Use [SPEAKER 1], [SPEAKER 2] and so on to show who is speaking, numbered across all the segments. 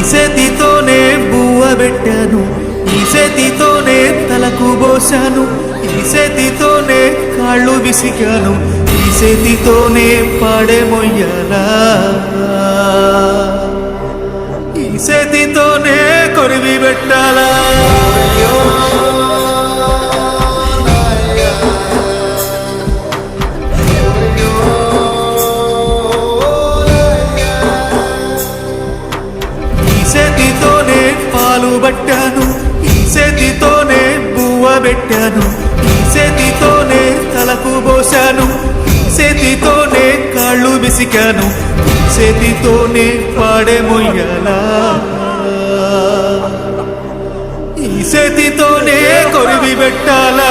[SPEAKER 1] ఈసెతితోనే బువ్వ పెట్టాను. ఈసెతితోనే తలకు పోశాను. ఈసెతితోనే కాళ్ళు విసికాను. ఈసెతితోనే పాడే మొయ్యాలా. ఈసెతితోనే కొరివి పెట్టాలా. కాళ్ళు చేతితోనే పాడే ఈ చేతితోనే కొరివి పెట్టాలా.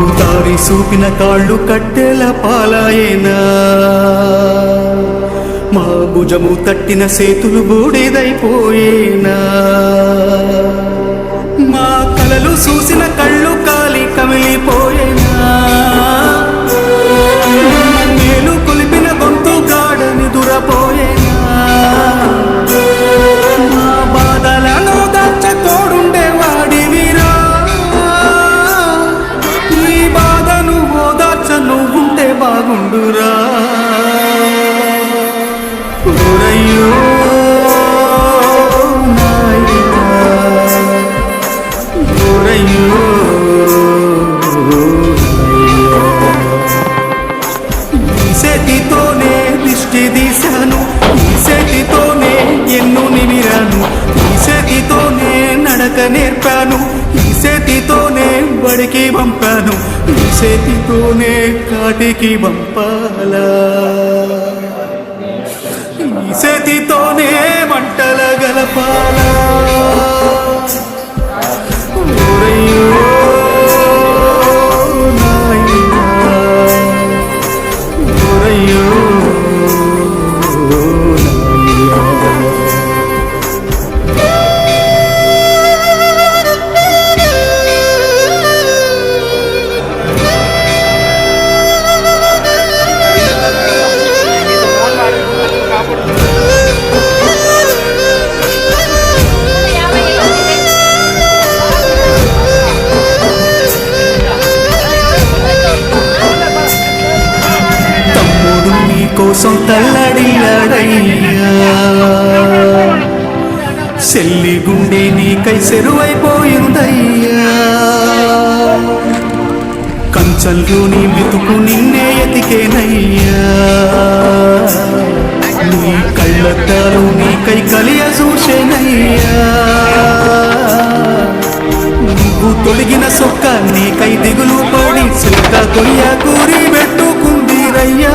[SPEAKER 1] మాకు తారి చూపిన కాళ్ళు కట్టెల పాలాయేనా మా భుజము తట్టిన సేతులు బూడిదైపోయేనా. మా కలలు చూసిన కళ్ళు పంపాను. ఈ చేతితోనే బడికి పంపాను. ఈ చేతితోనే కాటికి పంపాలా. ఈ చేతితోనే మంటల గలపాలా. చెల్లి గుండె నీకై సెరువైపోయిందయ్యా. కంచంలోని మెతుకు నిన్నే ఎతికేనయ్యా. నీ కళ్ళద్దాలు నీకై కలియ చూసేనయ్యా. నువ్వు తొలగిన సొక్క నీకై దిగులు పడి సిల్క కొయ్య కూరి పెట్టుకుందిరయ్యా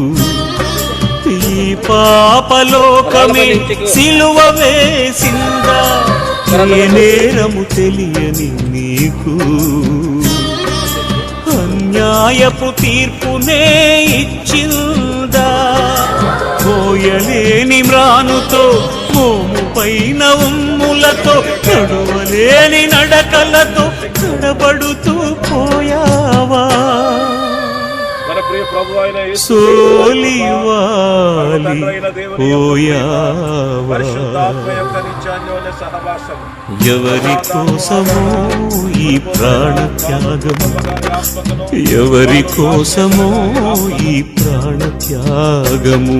[SPEAKER 1] పాపలోకమే సిలువ వేసిందా? ఏ నేరము తెలియని నీకు. అన్యాయపు తీర్పునే ఇచ్చిందా? పోయలేని మ్రానుతో మోము పైన ఉమ్ములతో నడువలేని నడకలతో నడబడుతూ పోయావా? ఎవరి కోసమో ఈ ప్రాణ త్యాగము? ఎవరి కోసమో ఈ ప్రాణ త్యాగము?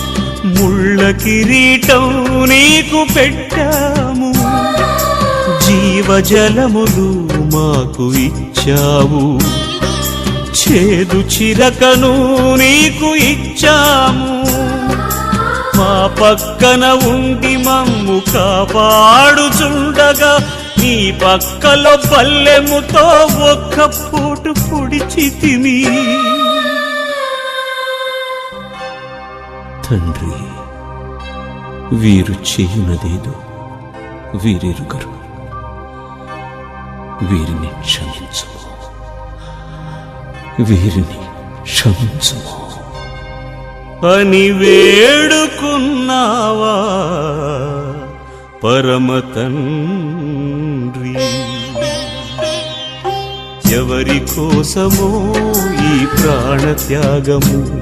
[SPEAKER 1] ముళ్ళ కిరీటం నీకు పెట్టాము. జీవజలములు మాకు ఇచ్చావు. చేదు చిరకను నీకు ఇచ్చాము. మా పక్కన ఉండి మమ్ము కాపాడుచుండగా నీ పక్కలో పల్లెముతో ఒక్క పూటు పొడిచి తిని తండ్రి వీరు చేయునదేదో వీరిరుగరు. వీరిని క్షమించుము. వీరిని క్షమించుము. అని వేడుకున్నావా పరమ తండ్రి? ఎవరి కోసమో ఈ ప్రాణ త్యాగము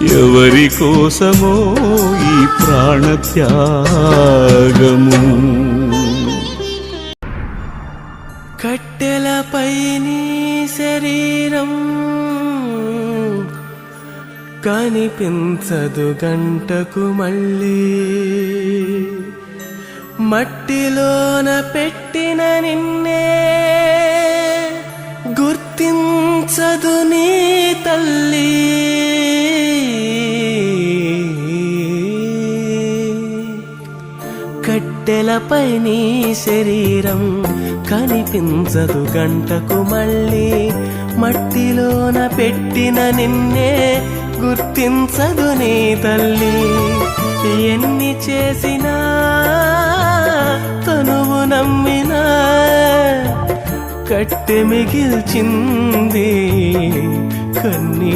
[SPEAKER 1] ఎవరి కోసమో ఈ ప్రాణత్యాగము?
[SPEAKER 2] కట్టెలపై నీ శరీరం కనిపించదు గంటకు మళ్ళీ. మట్టిలోన పెట్టిన నిన్నే గుర్తించదు నీ తల్లి. కట్టెలపై నీ శరీరం కనిపించదు గంటకు మళ్ళీ. మట్టిలోన పెట్టిన నిన్నే గుర్తించదు నీ తల్లి. ఎన్ని చేసినా తనువు నమ్మినా కట్టె మిగిల్చింది కన్నీ